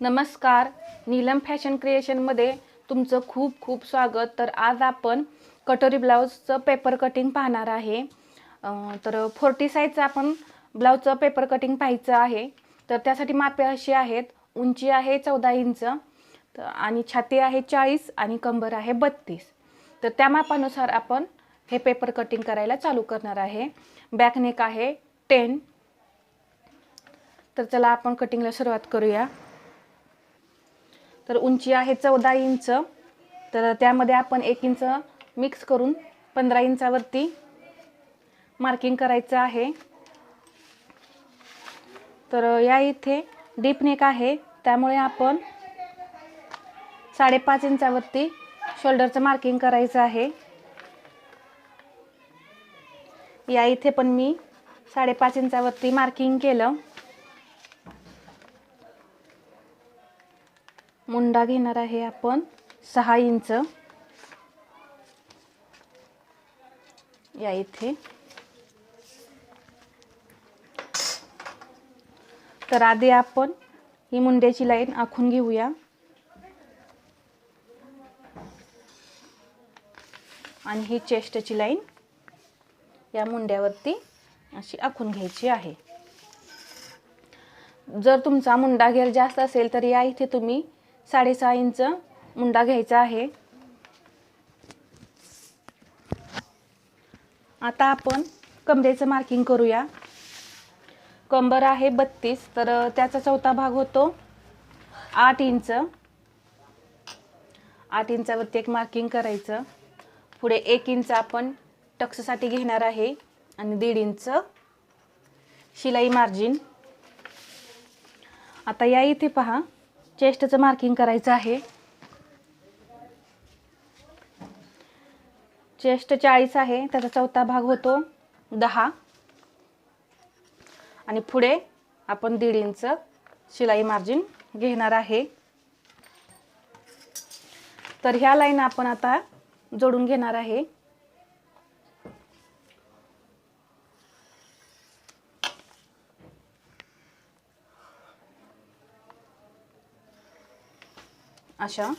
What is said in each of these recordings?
नमस्कार. नीलम फॅशन क्रिएशनमध्ये तुमचं खूप खूप स्वागत. तर आज आपण कटोरी ब्लाऊजचं पेपर कटिंग पाहणार आहे. तर फोर्टी साईजचं आपण ब्लाऊजचं पेपर कटिंग पाहायचं आहे. तर त्यासाठी मापे अशी आहेत. उंची आहे चौदा इंच तर आणि छाती आहे चाळीस आणि कंबर आहे बत्तीस. तर त्या मापानुसार आपण हे पेपर कटिंग करायला चालू करणार आहे. बॅकनेक आहे टेन. तर चला आपण कटिंगला सुरुवात करूया. तर उंची आहे चौदा इंच. तर त्यामध्ये आपण एक इंच मिक्स करून पंधरा इंचावरती मार्किंग करायचं आहे. तर या इथे डीप नेक आहे. त्यामुळे आपण साडेपाच इंचावरती शोल्डरचं मार्किंग करायचं आहे. या इथे पण मी साडेपाच इंचावरती मार्किंग केलं. मुंडा घेणार आहे आपण सहा इंच. या इथे. तर आधी आपण ही मुंड्याची लाईन आखून घेऊया. आणि ही चेस्टची लाईन या मुंड्यावरती अशी आखून घ्यायची आहे. जर तुमचा मुंडा घेर जास्त असेल तर या इथे तुम्ही साडेसहा इंच मुंडा घ्यायचा आहे. आता आपण कमरेचं मार्किंग करूया. कंबर आहे बत्तीस तर त्याचा चौथा भाग होतो आठ इंच. आठ इंचावरती एक मार्किंग करायचं. पुढे एक इंच आपण टक्ससाठी घेणार आहे आणि दीड इंच शिलाई मार्जिन आता या इथे पहा. चेस्टचं मार्किंग करायचं आहे. चेस्ट चाळीस आहे त्याचा चौथा भाग होतो दहा. आणि पुढे आपण दीड इंच शिलाई मार्जिन घेणार आहे. तर ह्या लाईन आपण आता जोडून घेणार आहे. अशा.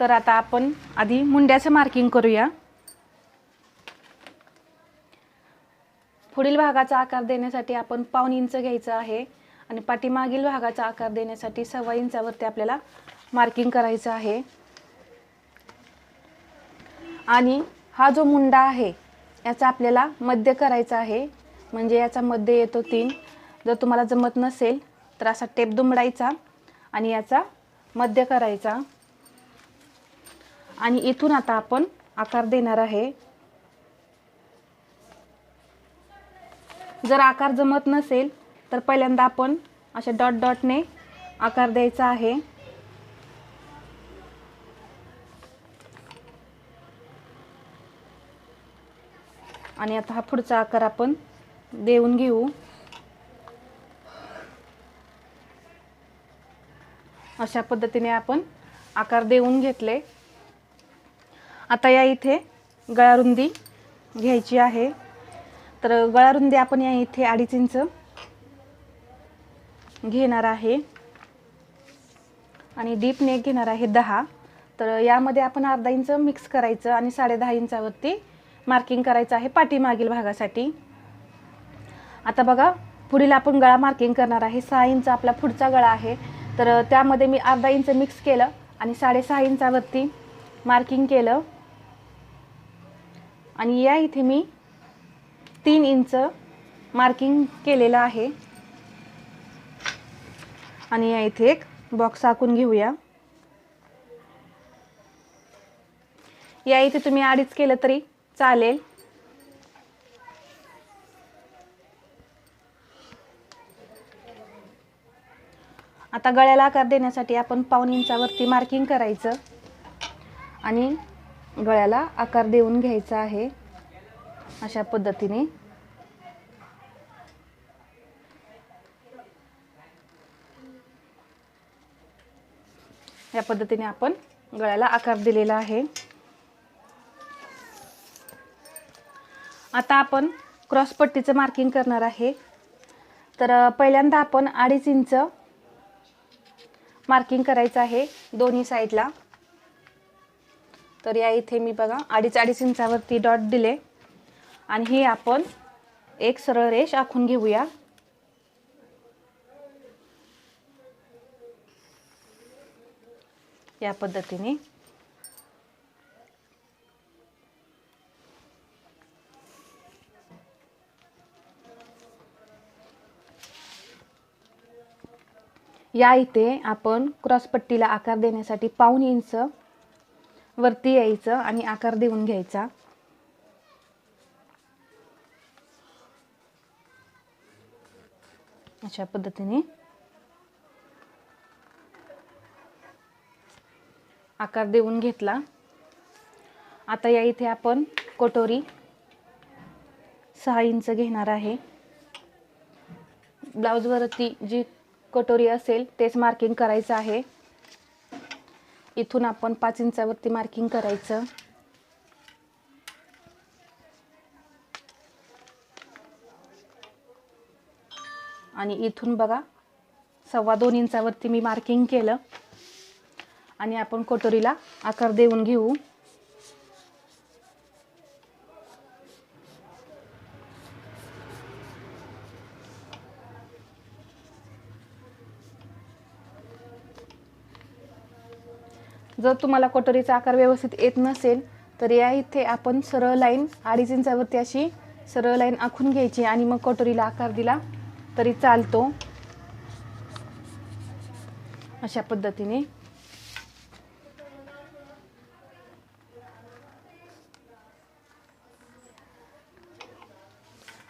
तर आता आपण आधी मुंड्याचं मार्किंग करूया. पुढील भागाचा आकार देण्यासाठी आपण पाऊन इंच घ्यायचं आहे आणि पाठीमागील भागाचा आकार देण्यासाठी सव्वा इंचावरती आपल्याला मार्किंग करायचं आहे. आणि हा जो मुंडा आहे याचा आपल्याला मध्य करायचा आहे. म्हणजे याचा मध्य येतो तीन. जर तुम्हाला जमत नसेल तर असा टेप दुमडायचा. आणि याचा मध्य करायचा. आणि इथून आता आपण आकार देणार आहे. जर आकार जमत नसेल तर पहिल्यांदा आपण अशा डॉट डॉटने आकार द्यायचा आहे. आणि आता हा पुढचा आकार आपण देऊन घेऊ. अशा पद्धतीने आपण आकार देऊन घेतले. आता या इथे गळारुंदी घ्यायची आहे. तर गळारुंदी आपण या इथे अडीच इंच घेणार आहे. आणि डीप नेक घेणार आहे दहा. तर यामध्ये आपण अर्धा इंच मिक्स करायचं आणि साडे दहा इंचावरती मार्किंग करायचं आहे पाठीमागील भागासाठी. आता बघा पुढील आपण गळा मार्किंग करणार आहे. सहा इंच आपला पुढचा गळा आहे. तर त्यामध्ये मी अर्धा इंच मिक्स केलं आणि साडेसहा इंचावरती मार्किंग केलं. आणि या इथे मी तीन इंच मार्किंग केलेलं आहे. आणि या इथे एक बॉक्स आखून घेऊया. या इथे तुम्ही अडीच केलं तरी चालेल. आता गळ्याला आकार देण्यासाठी आपण पाऊन इंचावरती मार्किंग करायचं. आणि गळ्याला आकार देऊन घ्यायचा आहे. अशा पद्धतीने. या पद्धतीने आपण गळ्याला आकार दिलेला आहे. आता आपण क्रॉस पट्टीचं मार्किंग करणार आहे. तर पहिल्यांदा आपण अडीच इंच मार्किंग करायचं आहे दोन्ही साईडला. तर या इथे मी बघा अडीच अडीच इंचावरती डॉट दिले. आणि हे आपण एक सरळ रेष आखून घेऊया. या पद्धतीने. या इथे आपण क्रॉसपट्टीला आकार देण्यासाठी पाऊण इंच वरती यायचं आणि आकार देऊन घ्यायचा. अशा पद्धतीने. आकार देऊन घेतला. आता या इथे आपण कटोरी सहा इंच घेणार आहे. ब्लाऊजवरती जी कटोरी असेल तेच मार्किंग करायचं आहे. इथून आपण पाच इंचावरती मार्किंग करायचं. आणि इथून बघा सव्वा दोन इंचावरती मी मार्किंग केलं. आणि आपण कटोरीला आकार देऊन घेऊ. जर तुम्हाला कटोरीचा आकार व्यवस्थित येत नसेल तर या इथे आपण सरळ लाईन अडीच इंचावरती अशी सरळ लाईन आखून घ्यायची आणि मग कटोरीला आकार दिला तरी चालतो. अशा पद्धतीने.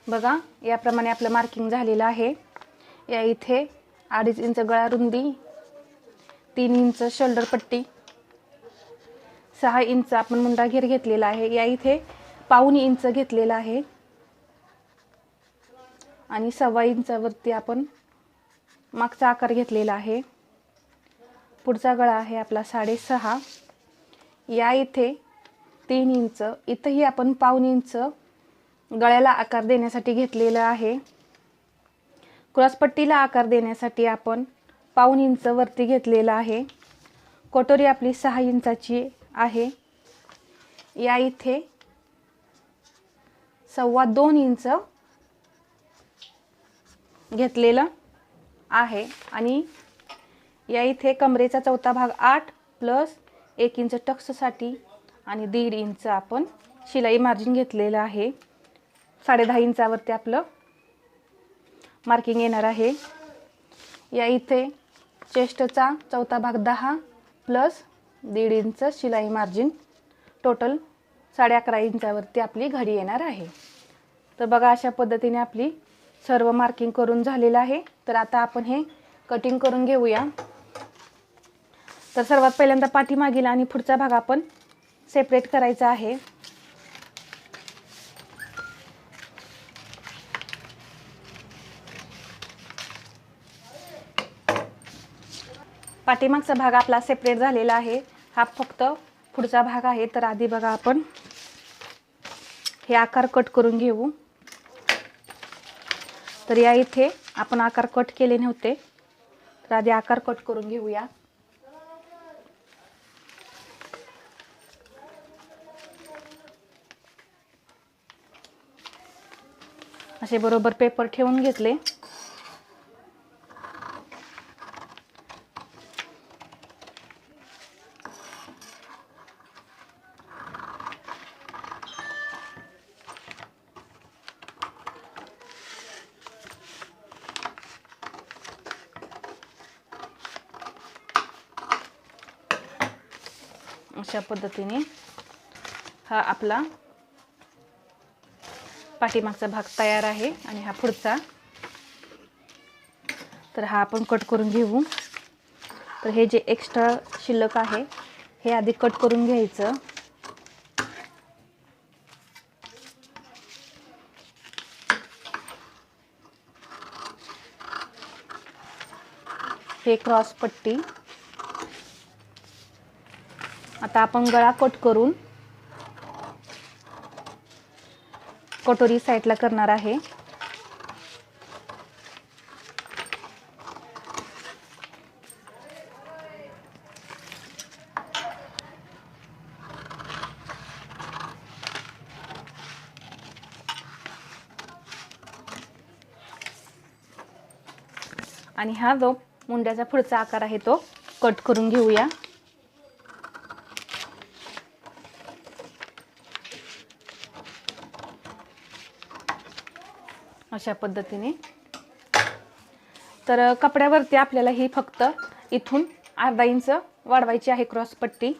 बघा याप्रमाणे आपलं मार्किंग झालेलं आहे. या इथे अडीच इंच गळा रुंदी तीन इंच शोल्डर पट्टी सहा इंच आपण मुंडा घेर घेतलेला आहे. या इथे पाऊन इंच घेतलेला आहे. आणि सव्वा इंचावरती आपण मागचा आकार घेतलेला आहे. पुढचा गळा आहे आपला साडेसहा. या इथे तीन इंच इथंही आपण पाऊन इंच गळ्याला आकार देण्यासाठी घेतलेलं आहे. क्रॉसपट्टीला आकार देण्यासाठी आपण पाऊन इंच वरती घेतलेलं आहे. कटोरी आपली सहा इंचाची आहे. या इथे सव्वा दोन इंच घेतलेलं आहे. आणि या इथे कमरेचा चौथा भाग आठ प्लस एक इंच टक्ससाठी आणि दीड इंच आपण शिलाई मार्जिन घेतलेलं आहे. साडेदहा इंचावरती आपलं मार्किंग येणार आहे. या इथे चेस्टचा चौथा भाग दहा प्लस दीड इंच शिलाई मार्जिन. टोटल साडे अकरा इंचावरती आपली घडी येणार आहे. तर बघा अशा पद्धतीने आपली सर्व मार्किंग करून झालेलं आहे. तर आता आपण हे कटिंग करून घेऊया. तर सर्वात पहिल्यांदा पाठीमागील आणि पुढचा भाग आपण सेपरेट करायचा आहे. पाठीमागचा भाग आपला सेपरेट झालेला आहे. हा फक्त पुढचा भाग आहे तर आधी बघा आपण. हे आकार कट करून घेऊ. तर या इथे आपण आकार कट केले नव्हते. तर आधी आकार कट करून घेऊया. असे बरोबर पेपर ठेवून घेतले अशा पद्धतीने हा आपला पाठीमागचा भाग तयार आहे आणि हा पुढचा. तर हा आपण कट करून घेऊ. तर हे जे एक्स्ट्रा शिल्लक आहे हे आधी कट करून घ्यायचं. हे क्रॉस पट्टी आता आपण गळा कट करून कटोरी साईडला करणार आहे. आणि हा जो मुंड्याचा पुढचा आकार आहे तो कट करून घेऊया. अशा पद्धतीने. तर कपड्यावरती आपल्याला ही फक्त इथून अर्धा इंच वाढवायची आहे क्रॉस पट्टी.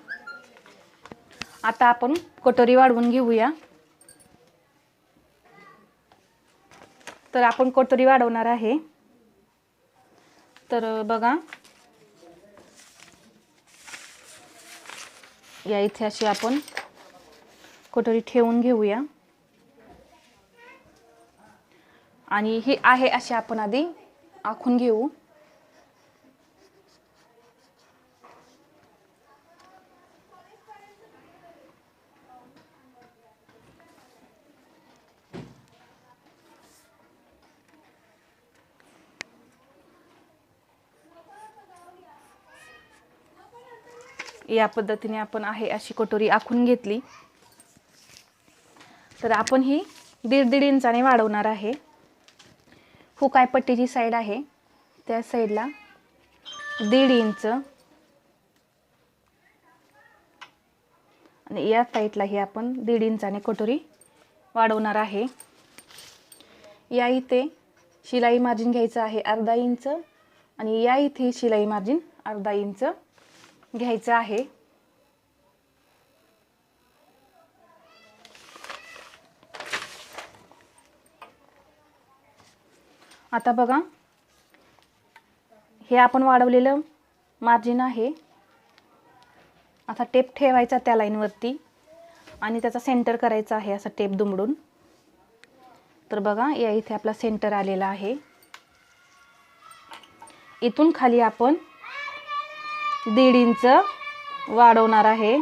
आता आपण कटोरी वाढवून घेऊया. तर आपण कटोरी वाढवणार आहे. तर बघा. या इथे अशी आपण कटोरी ठेवून घेऊया. आणि ही आहे अशी आपण आधी आखून घेऊ. या पद्धतीने आपण आहे अशी कटोरी आखून घेतली. तर आपण ही दीड दीड इंचाने वाढवणार आहे. फुकाय पट्टीची साईड आहे. त्या साईडला दीड इंच आणि या साईडला ही आपण दीड इंचाने कटोरी वाढवणार आहे. या इथे शिलाई मार्जिन घ्यायचं आहे अर्धा इंच आणि या इथे शिलाई मार्जिन अर्धा इंच घ्यायचं आहे. आता बघा. हे आपण वाढवलेलं मार्जिन आहे. आता टेप ठेवायचा त्या लाईनवरती आणि त्याचा सेंटर करायचा आहे असा टेप दुमडून. तर बघा या इथे आपला सेंटर आलेला आहे. इथून खाली आपण दीड इंच वाढवणार आहे.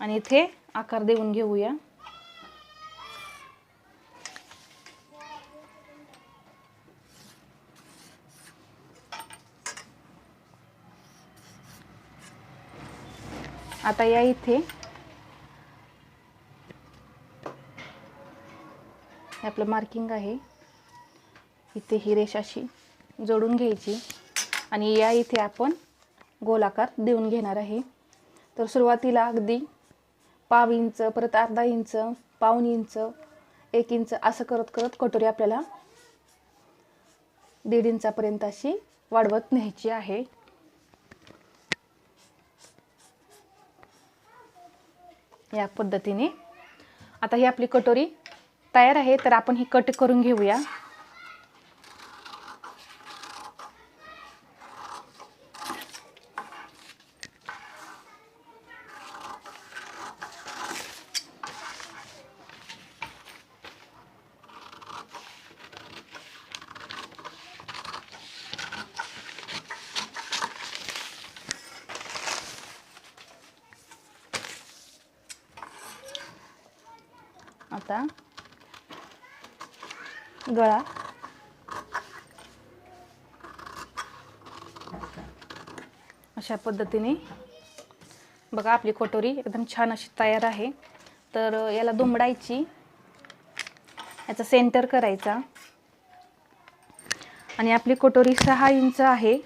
आणि इथे आकार देऊन घेऊया. आता या इथे. हे आपलं मार्किंग आहे. इथे ही रेषाशी जोडून घ्यायची. आणि या इथे आपण गोलाकार देऊन घेणार आहे. तर सुरुवातीला अगदी पाव इंच परत अर्धा इंच पाऊन इंच एक इंच असं करत करत कटोरी आपल्याला दीड इंचापर्यंत अशी वाढवत न्यायची आहे. या पद्धतीने. आता ही आपली कटोरी तयार आहे तर आपण ही कट करून घेऊया. आता. गळा. अशा पद्धतीने. बघा आपली कटोरी एकदम छान अशी तयार आहे. तर याला दुमडायची. याचा सेंटर करायचा. आणि आपली कटोरी सहा इंच आहे.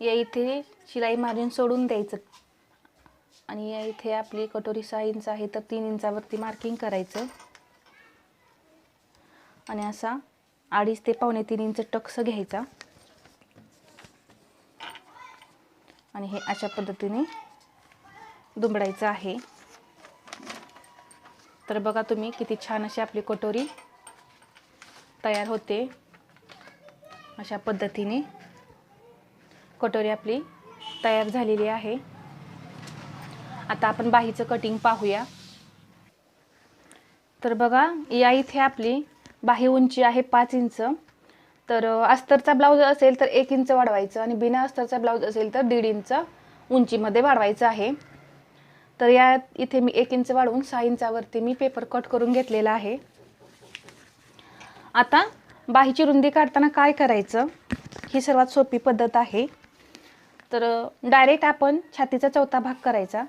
या इथे शिलाई मार्जिन सोडून द्यायचं. आणि इथे आपली कटोरी सहा इंच आहे तर तीन इंचावरती मार्किंग करायचं. आणि असा अडीच ते पावणे तीन इंच टक्स घ्यायचा. आणि हे अशा पद्धतीने दुमडायचं आहे. तर बघा तुम्ही किती छान अशी आपली कटोरी तयार होते. अशा पद्धतीने कटोरी आपली तयार झालेली आहे. आता आपण बाहीचं कटिंग पाहूया. तर बघा या इथे आपली बाही उंची आहे पाच इंच. तर अस्तरचा ब्लाऊज असेल तर एक इंच वाढवायचं आणि बिना अस्तरचा ब्लाऊज असेल तर दीड इंच उंचीमध्ये वाढवायचं आहे. तर या इथे मी एक इंच वाढवून सहा इंचावरती मी पेपर कट करून घेतलेला आहे. आता बाहीची रुंदी काढताना काय करायचं? ही सर्वात सोपी पद्धत आहे. तर डायरेक्ट आपण छातीचा चौथा भाग करायचा.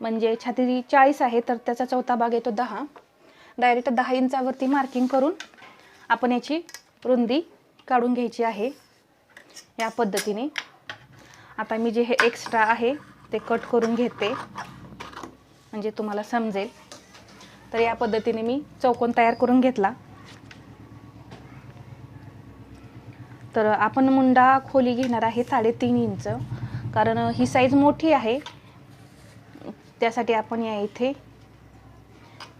म्हणजे छाती चाळीस आहे तर त्याचा चौथा भाग येतो दहा. डायरेक्ट दहा इंचावरती मार्किंग करून आपण याची रुंदी काढून घ्यायची आहे या पद्धतीने. आता मी जे हे एक्स्ट्रा आहे ते कट करून घेते. म्हणजे तुम्हाला समजेल. तर या पद्धतीने मी चौकोन तयार करून घेतला. तर आपण मुंडा खोली घेणार आहे साडेतीन इंच. कारण ही साईज मोठी आहे त्यासाठी आपण या इथे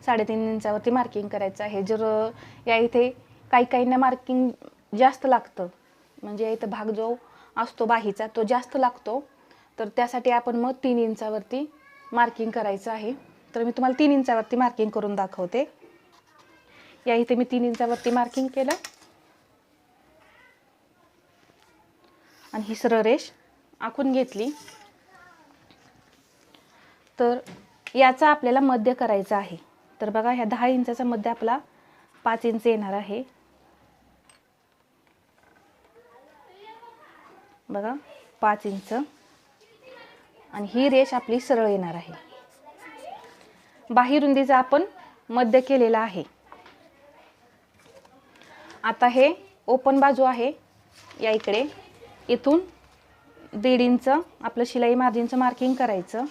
साडेतीन इंचावरती मार्किंग करायचं आहे. जर या इथे काही काहींना मार्किंग जास्त लागतं म्हणजे या इथं भाग जो असतो बाहीचा तो जास्त लागतो तर त्यासाठी आपण मग तीन इंचावरती मार्किंग करायचं आहे. तर मी तुम्हाला तीन इंचावरती मार्किंग करून दाखवते. या इथे मी तीन इंचावरती मार्किंग केलं. आणि ही सरळ रेष आखून घेतली. तर याचा आपल्याला मध्य करायचा आहे. तर बघा ह्या दहा इंचाचा मध्य आपला पाच इंच येणार आहे. बघा पाच इंच. आणि ही रेष आपली सरळ येणार आहे. बाही रुंदीचा आपण मध्य केलेला आहे. आता हे ओपन बाजू आहे या इकडे. इथून दीड इंच आपलं शिलाई मार्जिनचं मार्किंग करायचं.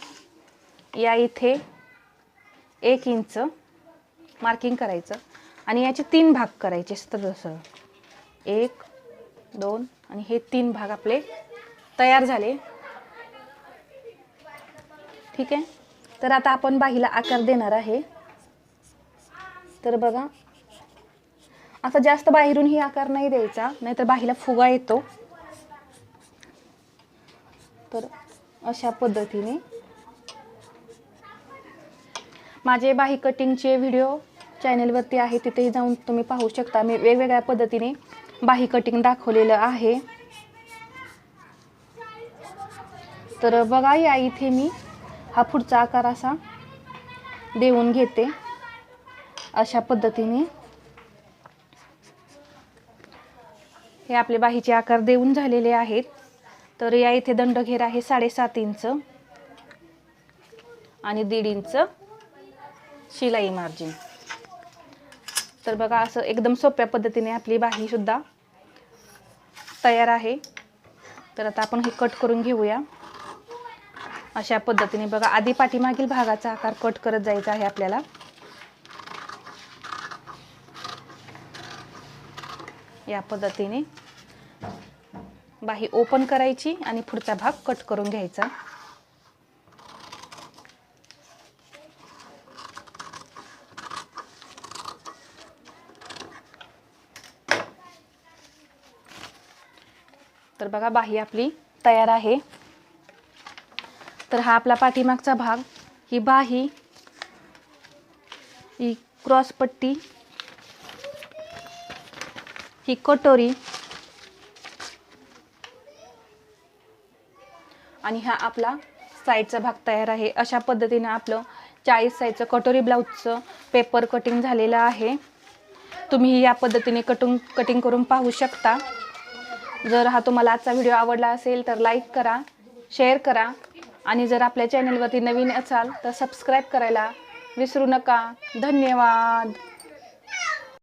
या इथे एक इंच मार्किंग करायचं आणि याचे तीन भाग करायचे सरळ सरळ एक दोन आणि हे तीन भाग आपले तयार झाले. ठीक आहे? तर आता आपण बाहीला आकार देणार आहे. तर बघा. आता जास्त बाहेरून ही आकार नाही द्यायचा नाहीतर बाहीला फुगा येतो. तर अशा पद्धतीने माझे बाही कटिंगचे व्हिडिओ चॅनेलवरती आहे तिथेही जाऊन तुम्ही पाहू शकता. मी वेगवेगळ्या पद्धतीने बाही कटिंग दाखवलेलं आहे. तर बघा या इथे मी हा पुढचा आकार असा देऊन घेते. अशा पद्धतीने हे आपले बाहीचे आकार देऊन झालेले आहेत. तर या इथे दंडघेर आहे साडेसात इंच आणि दीड इंच. शिलाई मार्जिन तर बघा असं एकदम सोप्या पद्धतीने आपली बाहीसुद्धा तयार आहे. तर आता आपण हे कट करून घेऊया. अशा पद्धतीने बघा आधी पाठीमागील भागाचा आकार कट करत जायचा आहे आपल्याला. या पद्धतीने बाही ओपन करायची आणि पुढचा भाग कट करून घ्यायचा. बघा बाही आपली तयार आहे. तर हा आपला पाठीमागचा भाग ही बाही ही क्रॉस पट्टी ही कटोरी आणि हा आपला साईडचा भाग तयार आहे. अशा पद्धतीनं आपलं चाळीस साईजचं कटोरी ब्लाऊजचं पेपर कटिंग झालेलं आहे. तुम्ही या पद्धतीने कटिंग कटिंग करून पाहू शकता. जर हा तुम्हाला आजचा व्हिडिओ आवडला असेल तर लाईक करा शेअर करा. आणि जर आपल्या चॅनलवरती नवीन असाल तर सबस्क्राईब करायला विसरू नका. धन्यवाद.